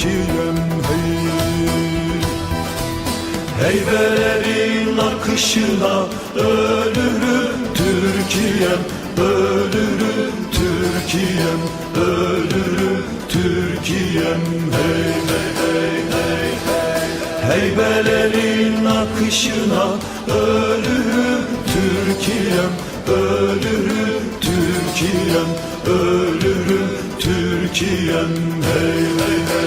Türkiye'm hey Heybelerin akışına ölürüm Türkiye'm ölürüm Türkiye'm ölürüm Türkiye'm. Hey hey hey hey hey. Heybelerin akışına ölürüm Türkiye'm ölürüm Türkiye'm ölürüm Türkiye'm. Hey hey hey